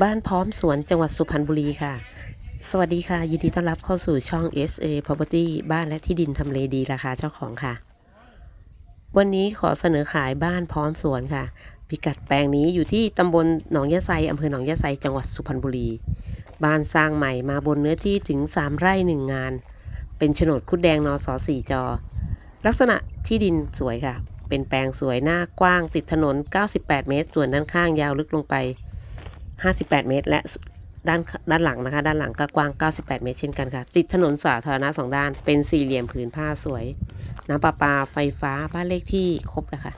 บ้านพร้อมสวนจังหวัดสุพรรณบุรีค่ะ สวัสดีค่ะ ยินดีต้อนรับเข้าสู่ช่อง SA Property บ้านและที่ดินทำเลดีราคาเจ้าของค่ะ วันนี้ขอเสนอขายบ้านพร้อมสวนค่ะ พิกัดแปลงนี้อยู่ที่ตำบลหนองยะไซอำเภอหนองยะไซจังหวัดสุพรรณบุรี บ้านสร้างใหม่มาบนเนื้อที่ถึง 3 ไร่หนึ่งงาน เป็นโฉนดคุดแดงนอสอสี่จอ ลักษณะที่ดินสวยค่ะ เป็นแปลงสวยหน้ากว้างติดถนน 98 เมตร ส่วนด้านข้างยาวลึกลงไป 58 เมตร และด้านด้านหลังนะคะ ด้านหลังก็กว้าง 98 เมตรเช่นกันค่ะ ติดถนนสาธารณะสองด้าน เป็นสี่เหลี่ยมผืนผ้าสวย น้ำประปาไฟฟ้าบ้านเลขที่ครบนะคะ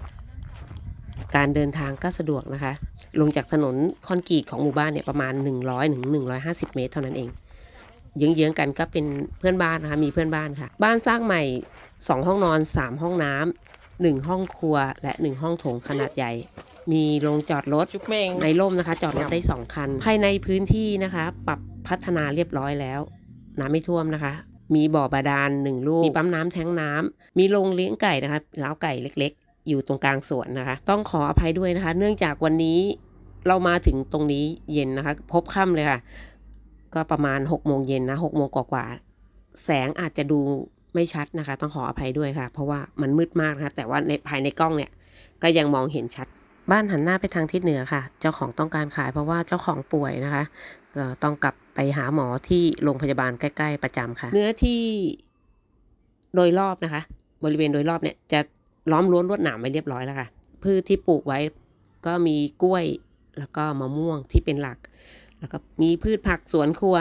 การเดินทางก็สะดวกนะคะ ลงจากถนนคอนกรีตของหมู่บ้านเนี่ยประมาณ 100ถึง150 เมตร เท่านั้นเองเยื้องๆกันก็เป็นเพื่อนบ้านนะคะ มีเพื่อนบ้านค่ะ บ้านสร้างใหม่ 2 ห้องนอน 3 ห้องน้ำหนึ่งห้องครัวและ 1 ห้องโถงขนาดใหญ่ มีโรงจอดรถจุ๊บเมงในร่มนะคะ จอดรถได้ 2 คัน ภายในพื้นที่นะคะ ปรับพัฒนาเรียบร้อยแล้ว น้ำไม่ท่วมนะคะ มีบ่อบาดาลหนึ่งลูก มีปั๊มน้ำแทงน้ำ มีโรงเลี้ยงไก่นะคะเล้าไก่เล็กๆ อยู่ตรงกลางสวนนะคะ ต้องขออภัยด้วยนะคะ เนื่องจากวันนี้เรามาถึงตรงนี้เย็นนะคะ พบค่ำเลยค่ะ ก็ประมาณ6กโมงเย็นนะหกโมงกว่าๆแสงอาจจะดูไม่ชัดนะคะ ต้องขออภัยด้วยค่ะ เพราะว่ามันมืดมากนะคะแต่ว่าในภายในกล้องเนี่ยก็ยังมองเห็นชัด บ้านหันหน้าไปทางทิศเหนือค่ะ เจ้าของต้องการขายเพราะว่าเจ้าของป่วยนะคะต้องกลับไปหาหมอที่โรงพยาบาลใกล้ ๆ ประจำค่ะ เนื้อที่โดยรอบนะคะ บริเวณโดยรอบเนี่ยจะล้อมรั้วลวดหนามไว้เรียบร้อยแล้วค่ะ พืชที่ปลูกไว้ก็มีกล้วยแล้วก็มะม่วงที่เป็นหลัก แล้วก็มีพืชผักสวนครัว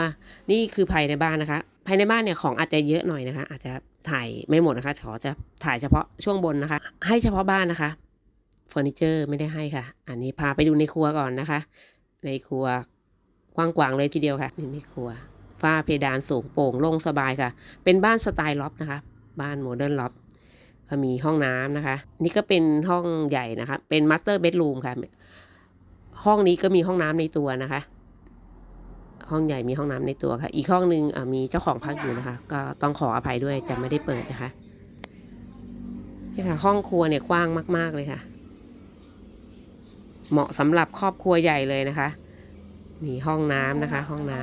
นี่คือภายในบ้านนะคะ ภายในบ้านเนี่ยของอาจจะเยอะหน่อยนะคะ อาจจะถ่ายไม่หมดนะคะขอจะถ่ายเฉพาะช่วงบนนะคะ ให้เฉพาะบ้านนะคะ เฟอร์นิเจอร์ไม่ได้ให้ค่ะ อันนี้พาไปดูในครัวก่อนนะคะ ในครัวกว้างๆเลยทีเดียวค่ะนี่ในครัวฝ้าเพดานสูงโปร่งโล่งสบายค่ะ เป็นบ้านสไตล์ล็อบนะคะ บ้านโมเดิร์นล็อบก็มีห้องน้ำนะคะ นี่ก็เป็นห้องใหญ่นะคะ เป็นมาสเตอร์เบดรูมค่ะ ห้องนี้ก็มีห้องน้ำในตัวนะคะ ห้องใหญ่มีห้องน้ำในตัวค่ะ อีกห้องหนึ่งมีเจ้าของพักอยู่นะคะ ก็ต้องขออภัยด้วยจะไม่ได้เปิดนะคะนี่ค่ะ ห้องครัวเนี่ยกว้างมาก ๆเลยค่ะ เหมาะสำหรับครอบครัวใหญ่เลยนะคะนี่ห้องน้ำนะคะ ห้องน้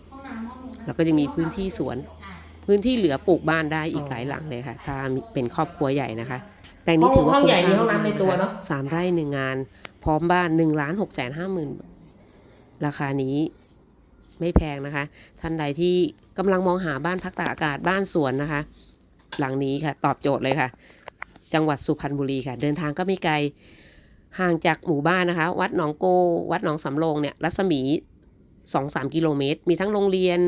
ำแล้วก็จะมีพื้นที่สวน พื้นที่เหลือปลูกบ้านได้อีกหลายหลังเลยค่ะ ถ้ามีเป็นครอบครัวใหญ่นะคะแปลงนี้ถือว่าห้องใหญ่คุ้มีค่ห้องน้ำในตัวเนอะสามไร่หนึ่งงาน พร้อมบ้านหนึ่งล้านหกแสนห้าหมื่นราคานี้ไม่แพงนะคะ ท่านใดที่กำลังมองหาบ้านพักตากอากาศบ้านสวนนะคะ หลังนี้ค่ะ ตอบโจทย์เลยค่ะ จังหวัดสุพรรณบุรีค่ะ เดินทางก็ไม่ไกล ห่างจากหมู่บ้านนะคะ วัดหนองโก วัดหนองสำโรงเนี่ยรัศมีสองสามกิโลเมตร มีทั้งโรงเรียน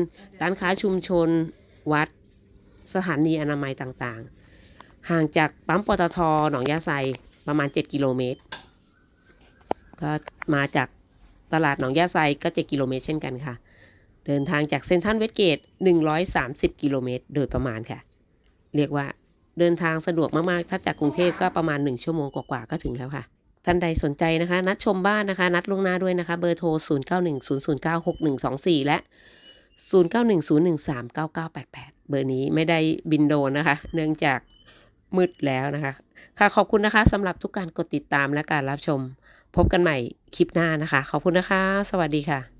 ร้านค้าชุมชน วัด สถานีอนามัยต่างๆ ห่างจากปั๊มปตทหนองยาไซประมาณ 7 กิโลเมตร ก็มาจากตลาดหนองยาไซก็ 7 กิโลเมตรเช่นกันค่ะ เดินทางจากเซนทรัลเวสเกต 130 กิโลเมตร โดยประมาณค่ะ เรียกว่าเดินทางสะดวกมาก ๆ ถ้าจากกรุงเทพก็ประมาณ 1 ชั่วโมงกว่า ๆ ก็ถึงแล้วค่ะ ท่านใดสนใจนะคะ นัดชมบ้านนะคะ นัดล่วงหน้าด้วยนะคะ เบอร์โทร 0910096124 และ 0910139988 เบอร์นี้ไม่ได้บินโดนนะคะ เนื่องจากมืดแล้วนะคะ ค่ะขอบคุณนะคะสำหรับทุกการกดติดตามและการรับชม พบกันใหม่คลิปหน้านะคะ ขอบคุณนะคะ สวัสดีค่ะ